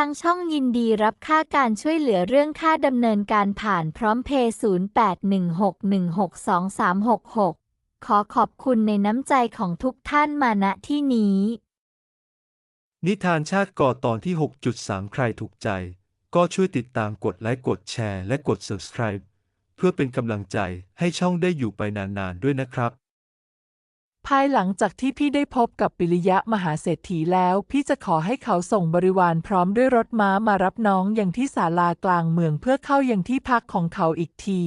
างช่องยินดีรับค่าการช่วยเหลือเรื่องค่าดำเนินการผ่านพร้อมเพย์0816162366 ขอขอบคุณในน้ำใจของทุกท่านมาณที่นี้ นิทานชาติก่อตอนที่ 6.3 ใครถูกใจ ก็ช่วยติดตามกดไลค์กดแชร์และกด subscribe เพื่อเป็นกำลังใจให้ช่องได้อยู่ไปนานๆด้วยนะครับ ภายหลังจากที่พี่ได้พบกับปิริยะมหาเศรษฐีแล้ว พี่จะขอให้เขาส่งบริวารพร้อมด้วยรถม้ามารับน้องอย่างที่ศาลากลางเมืองเพื่อเข้ายังที่พักของเขาอีกที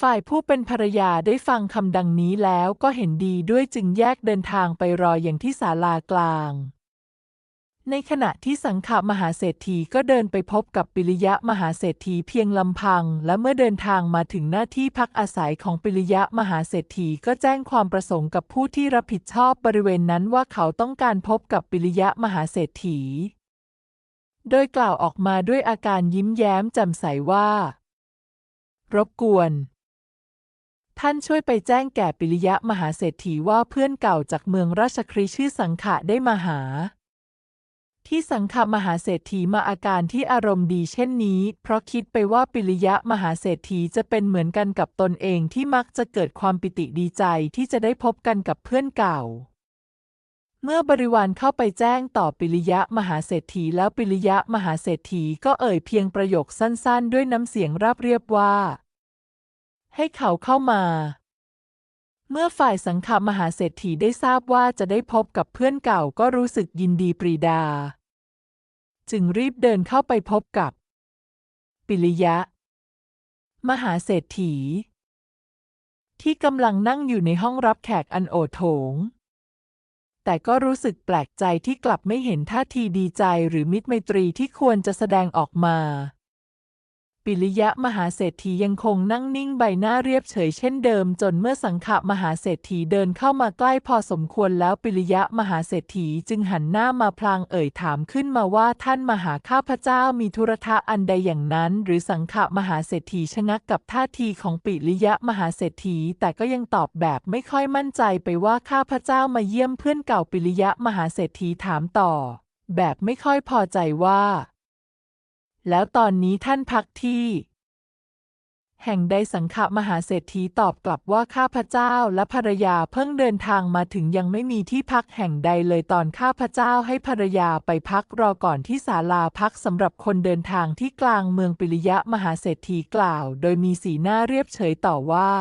ฝ่ายผู้เป็นภรรยาได้ฟังคำดังนี้แล้วก็เห็นดีด้วยจึงแยกเดินทางไปรออย่างที่ศาลากลาง ในขณะที่สังขมหาเศรษฐีก็เดินไปพบกับปิริยะมหาเศรษฐีเพียงลำพัง และเมื่อเดินทางมาถึงหน้าที่พักอาศัยของปิริยะมหาเศรษฐีก็แจ้งความประสงค์กับผู้ที่รับผิดชอบบริเวณนั้นว่าเขาต้องการพบกับปิริยะมหาเศรษฐี โดยกล่าวออกมาด้วยอาการยิ้มแย้มแจ่มใสว่า รบกวน ท่านช่วยไปแจ้งแก่ปิริยะมหาเศรษฐีว่าเพื่อนเก่าจากเมืองราชครีชื่อสังขะได้มาหา ที่สังขมหาเศรษฐีมาอาการที่อารมณ์ดีเช่นนี้ เพราะคิดไปว่าปิริยะมหาเศรษฐีจะเป็นเหมือนกันกับตนเองที่มักจะเกิดความปิติดีใจที่จะได้พบกันกับเพื่อนเก่า เมื่อบริวารเข้าไปแจ้งต่อปิริยะมหาเศรษฐีแล้วปิริยะมหาเศรษฐีก็เอ่ยเพียงประโยคสั้นๆ ด้วยน้ำเสียงราบเรียบว่า ให้เขาเข้ามาเมื่อฝ่ายสังขมหาเศรษฐีได้ทราบว่าจะได้พบกับเพื่อนเก่าก็รู้สึกยินดีปรีดา จึงรีบเดินเข้าไปพบกับ ปิริยะ มหาเศรษฐี ที่กำลังนั่งอยู่ในห้องรับแขกอันโอโถง แต่ก็รู้สึกแปลกใจที่กลับไม่เห็นท่าทีดีใจหรือมิตรไมตรีที่ควรจะแสดงออกมา ปิริยะมหาเศรษฐียังคงนั่งนิ่งใบหน้าเรียบเฉยเช่นเดิม จนเมื่อสังขมหาเศรษฐีเดินเข้ามาใกล้พอสมควรแล้วปิริยะมหาเศรษฐีจึงหันหน้ามาพลางเอ่ยถามขึ้นมาว่าท่านมหาข้าพเจ้ามีธุระทะอันใดอย่างนั้น หรือสังขมหาเศรษฐีชะงักกับท่าทีของปิริยะมหาเศรษฐี แต่ก็ยังตอบแบบไม่ค่อยมั่นใจไปว่าข้าพเจ้ามาเยี่ยมเพื่อนเก่าปิริยะมหาเศรษฐีถามต่อ แบบไม่ค่อยพอใจว่า แล้วตอนนี้ท่านพักที่ แห่งใดสังขมหาเศรษฐีตอบกลับว่าข้าพเจ้าและภรรยาเพิ่งเดินทางมาถึงยังไม่มีที่พักแห่งใดเลยตอนข้าพเจ้าให้ภรรยาไปพักรอก่อนที่ศาลาพักสำหรับคนเดินทางที่กลางเมืองปิริยะมหาเศรษฐีกล่าว โดยมีสีหน้าเรียบเฉยต่อว่า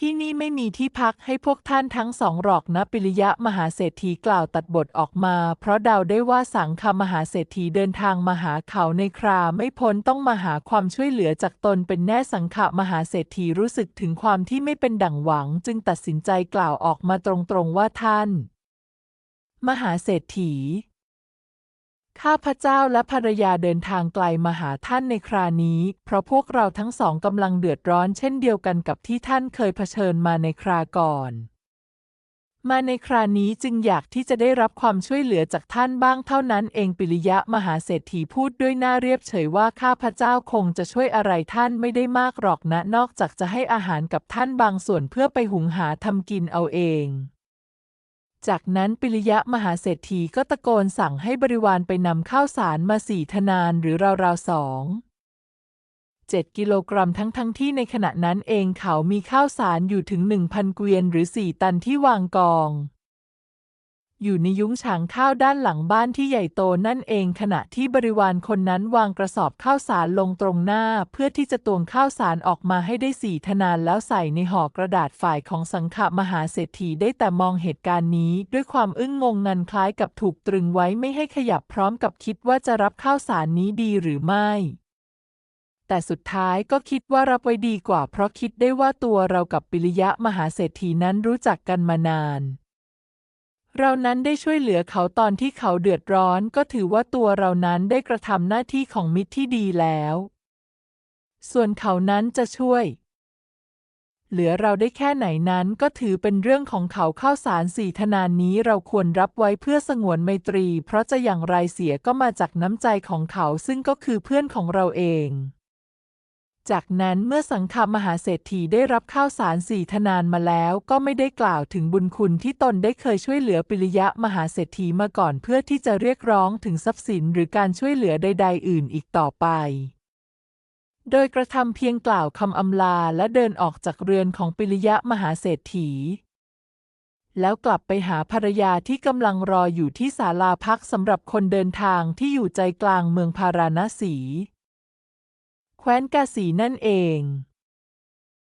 ที่นี่ไม่มีที่พักให้พวกท่านทั้งสองหรอกนะปิริยะมหาเศรษฐีกล่าวตัดบทออกมา เพราะเดาได้ว่าสังคมหาเศรษฐีเดินทางมาหาเขาในคราไม่พ้นต้องมาหาความช่วยเหลือจากตนเป็นแน่สังขมหาเศรษฐีรู้สึกถึงความที่ไม่เป็นดั่งหวัง จึงตัดสินใจกล่าวออกมาตรงๆว่าท่าน มหาเศรษฐี ข้าพเจ้าและภรรยาเดินทางไกลมาหาท่านในครานี้ เพราะพวกเราทั้งสองกำลังเดือดร้อนเช่นเดียวกันกับที่ท่านเคยเผชิญมาในคราก่อน มาในครานี้จึงอยากที่จะได้รับความช่วยเหลือจากท่านบ้างเท่านั้นเองปิริยะมหาเศรษฐีพูดด้วยหน้าเรียบเฉยว่าข้าพเจ้าคงจะช่วยอะไรท่านไม่ได้มากหรอกนะ นอกจากจะให้อาหารกับท่านบางส่วนเพื่อไปหุงหาทำกินเอาเอง จากนั้นปิริยะมหาเศรษฐีก็ตะโกนสั่งให้บริวารไปนำข้าวสารมาสี่ธนานหรือราวๆสองเจ็ดกิโลกรัมทั้งทั้งที่ในขณะนั้นเองเขามีข้าวสารอยู่ถึงหนึ่งพันเกวียนหรือสี่ตันที่วางกอง อยู่ในยุ้งฉางข้าวด้านหลังบ้านที่ใหญ่โตนั่นเองขณะที่บริวารคนนั้นวางกระสอบข้าวสารลงตรงหน้า เพื่อที่จะตวงข้าวสารออกมาให้ได้สี่ธนานแล้วใส่ในห่อกระดาษฝ่ายของสังขมหาเศรษฐีได้แต่มองเหตุการณ์นี้ ด้วยความอึ้งงงงันคล้ายกับถูกตรึงไว้ไม่ให้ขยับพร้อมกับคิดว่าจะรับข้าวสารนี้ดีหรือไม่แต่สุดท้ายก็คิดว่ารับไว้ดีกว่า เพราะคิดได้ว่าตัวเรากับปิริยะมหาเศรษฐีนั้นรู้จักกันมานาน เรานั้นได้ช่วยเหลือเขาตอนที่เขาเดือดร้อน ก็ถือว่าตัวเรานั้นได้กระทำหน้าที่ของมิตรที่ดีแล้ว ส่วนเขานั้นจะช่วย เหลือเราได้แค่ไหนนั้นก็ถือเป็นเรื่องของเขาเข้าสารสี่ธนานนี้เราควรรับไว้เพื่อสงวนไมตรี เพราะจะอย่างไรเสียก็มาจากน้ำใจของเขาซึ่งก็คือเพื่อนของเราเอง จากนั้นเมื่อสังฆมหาเศรษฐีได้รับข้าวสารสี่ทนานมาแล้ว ก็ไม่ได้กล่าวถึงบุญคุณที่ตนได้เคยช่วยเหลือปิริยะมหาเศรษฐีมาก่อนเพื่อที่จะเรียกร้องถึงทรัพย์สินหรือการช่วยเหลือใด ๆ อื่นอีกต่อไป โดยกระทำเพียงกล่าวคำอำลาและเดินออกจากเรือนของปิริยะมหาเศรษฐี แล้วกลับไปหาภรรยาที่กำลังรออยู่ที่ศาลาพักสำหรับคนเดินทางที่อยู่ใจกลางเมืองพาราณสี แคว้นกาสีนั่นเอง